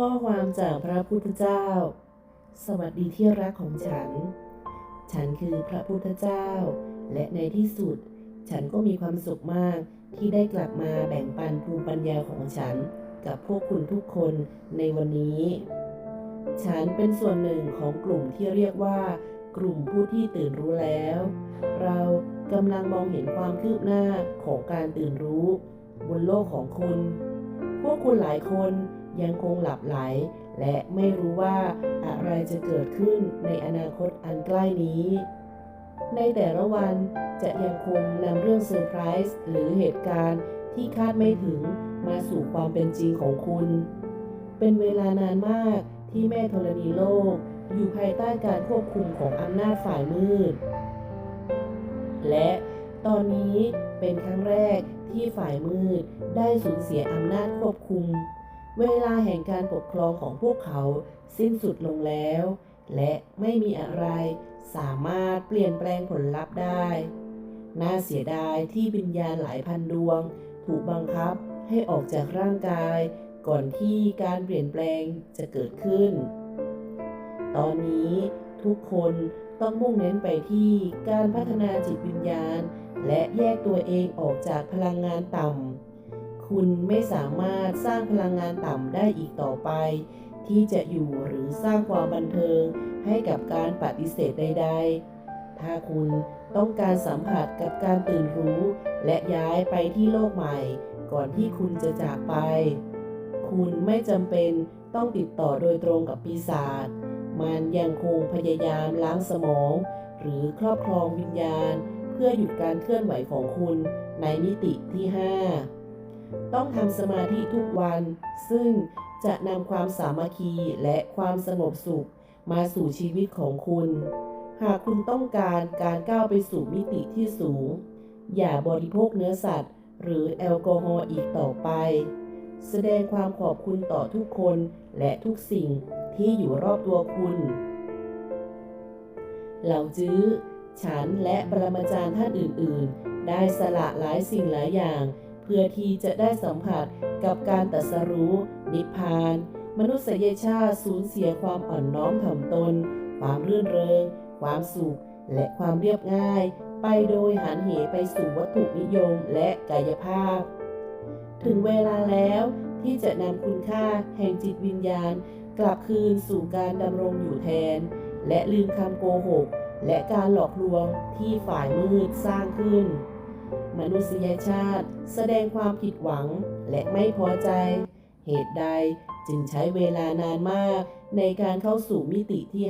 ข้อความจากพระพุทธเจ้า สวัสดีที่รักของฉัน ฉันคือพระพุทธเจ้า และในที่สุด ฉันก็มีความสุขมากที่ได้กลับมาแบ่งปันภูมิปัญญาของฉัน กับพวกคุณทุกคนในวันนี้ ฉันเป็นส่วนหนึ่งของกลุ่มที่เรียกว่า กลุ่มผู้ที่ตื่นรู้แล้ว เรากำลังมองเห็นความคืบหน้าของการตื่นรู้ บนโลกของคุณ พวกคุณหลายคนยังคงหลับไหล และไม่รู้ว่าอะไรจะเกิดขึ้นในอนาคตอันใกล้นี้ ในแต่ละวันจะยังคงนำเรื่องเซอร์ไพรส์หรือเหตุการณ์ที่คาดไม่ถึงมาสู่ความเป็นจริงของคุณ เป็นเวลานานมากที่แม่ธรณีโลก อยู่ภายใต้การควบคุมของอำนาจฝ่ายมืด และ ตอนนี้เป็นครั้งแรกที่ฝ่ายมืดได้สูญเสียอำนาจควบคุม เวลาแห่งการปกครองของพวกเขาสิ้นสุดลงแล้ว และไม่มีอะไรสามารถเปลี่ยนแปลงผลลัพธ์ได้ น่าเสียดายที่วิญญาณหลายพันดวง ถูกบังคับให้ออกจากร่างกาย ก่อนที่การเปลี่ยนแปลงจะเกิดขึ้น ตอนนี้ ทุกคนต้องมุ่งเน้นไปที่การพัฒนาจิตวิญญาณ และแยกตัวเองออกจากพลังงานต่ำ คุณไม่สามารถสร้างพลังงานต่ำได้อีกต่อไป ที่จะอยู่หรือสร้างความบันเทิงให้กับการปฏิเสธใดๆ ถ้าคุณต้องการสัมผัสกับการตื่นรู้ และย้ายไปที่โลกใหม่ ก่อนที่คุณจะจากไป คุณไม่จำเป็นต้องติดต่อโดยตรงกับปีศาจ มันยังคงพยายามล้างสมอง หรือครอบครองวิญญาณ เพื่อหยุดการเคลื่อนไหวของคุณในมิติที่ 5 ต้องทำสมาธิทุกวัน ซึ่งจะนำความสามัคคีและความสงบสุขมาสู่ชีวิตของคุณ หากคุณต้องการการก้าวไปสู่มิติที่สูง อย่าบริโภคเนื้อสัตว์ หรือแอลกอฮอล์อีกต่อไป แสดงความขอบคุณต่อทุกคนและทุกสิ่ง ที่อยู่รอบตัวคุณ เหล่าจื้อ ฉันและปรมาจารย์ท่านอื่น ๆ ได้สละหลายสิ่งหลายอย่าง เพื่อที่จะได้สัมผัสกับการตัสรู้ นิพพาน มนุษยชาติสูญเสียความอ่อนน้อมถ่อมตน ความรื่นเริง ความสุข และความเรียบง่าย ไปโดยหันเหไปสู่วัตถุนิยมและกายภาพ ถึงเวลาแล้วที่จะนำคุณค่าแห่งจิตวิญญาณ กลับคืนสู่การดำรงอยู่แทน และลืมคำโกหก และการหลอกลวงที่ฝ่ายมืดสร้างขึ้น มนุษยชาติแสดงความผิดหวังและไม่พอใจ เหตุใดจึงใช้เวลานานมากในการเข้าสู่มิติที่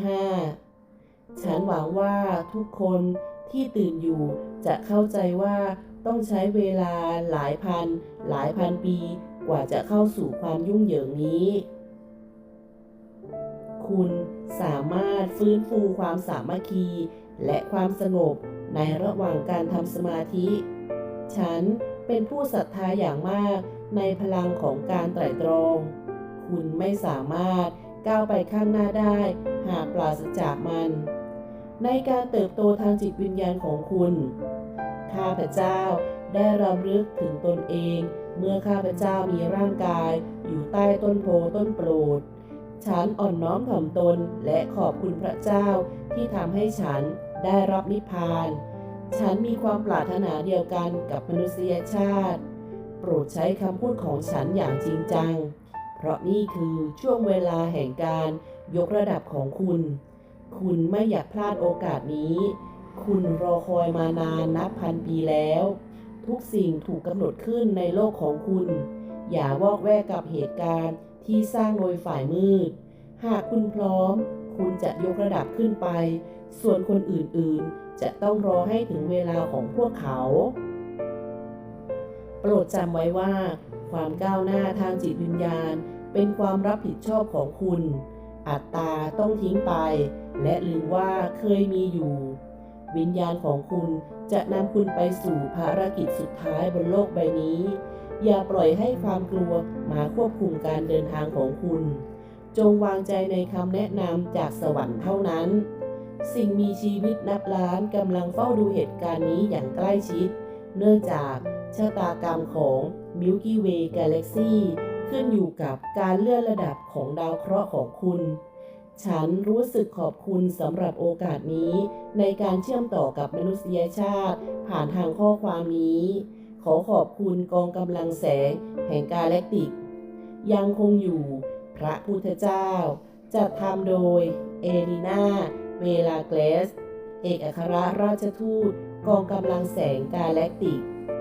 5 ฉันหวังว่าทุกคนที่ตื่นอยู่จะเข้าใจว่าต้องใช้เวลาหลายพัน หลายพันปี กว่าจะเข้าสู่ความยุ่งเหยิงนี้ คุณสามารถฟื้นฟูความสามัคคี และความสงบในระหว่างการทำสมาธิ ฉันเป็นผู้ศรัทธาอย่างมากในพลังของการไตร่ตรอง คุณไม่สามารถก้าวไปข้างหน้าได้ หากปราศจากมัน ในการเติบโตทางจิตวิญญาณของคุณ ข้าพเจ้าได้รำลึกถึงตนเอง เมื่อข้าพเจ้ามีร่างกายอยู่ใต้ต้นโพต้นโปรด ฉันอ่อนน้อมถ่อมตนและขอบคุณพระเจ้าที่ทำให้ฉันได้รับนิพพาน ฉันมีความปรารถนาเดียวกันกับมนุษยชาติ โปรดใช้คำพูดของฉันอย่างจริงจัง เพราะนี่คือช่วงเวลาแห่งการยกระดับของคุณ คุณไม่อยากพลาดโอกาสนี้ คุณรอคอยมานานนับพันปีแล้ว ทุกสิ่งถูกกำหนดขึ้นในโลกของคุณ อย่าวอกแวกกับเหตุการณ์ ที่สร้างโดยฝ่ายมืด หากคุณพร้อม คุณจะยกระดับขึ้นไป ส่วนคนอื่นๆ จะต้องรอให้ถึงเวลาของพวกเขา โปรดจำไว้ว่า ความก้าวหน้าทางจิตวิญญาณ เป็นความรับผิดชอบของคุณ อัตตาต้องทิ้งไป และลืมว่าเคยมีอยู่ วิญญาณของคุณจะนำคุณไปสู่ภารกิจสุดท้ายบนโลกใบนี้ อย่าปล่อยให้ความกลัวมาควบคุมการเดินทางของคุณ จงวางใจในคำแนะนำจากสวรรค์เท่านั้น สิ่งมีชีวิตนับล้านกำลังเฝ้าดูเหตุการณ์นี้อย่างใกล้ชิด เนื่องจากชะตากรรมของ Milky Way Galaxy คืขึ้นอยู่กับการเลื่อนระดับของดาวเคราะห์ของคุณ ฉันรู้สึกขอบคุณสำหรับโอกาสนี้ ในการเชื่อมต่อกับมนุษยชาติ ผ่านทางข้อความนี้ ขอขอบคุณกองกำลังแสงแห่งกาแล็กติก ยังคงอยู่พระพุทธเจ้า จัดทำโดย เอรินาเวลาเกลส เอกอัครราชทูตกองกำลังแสงกาแล็กติก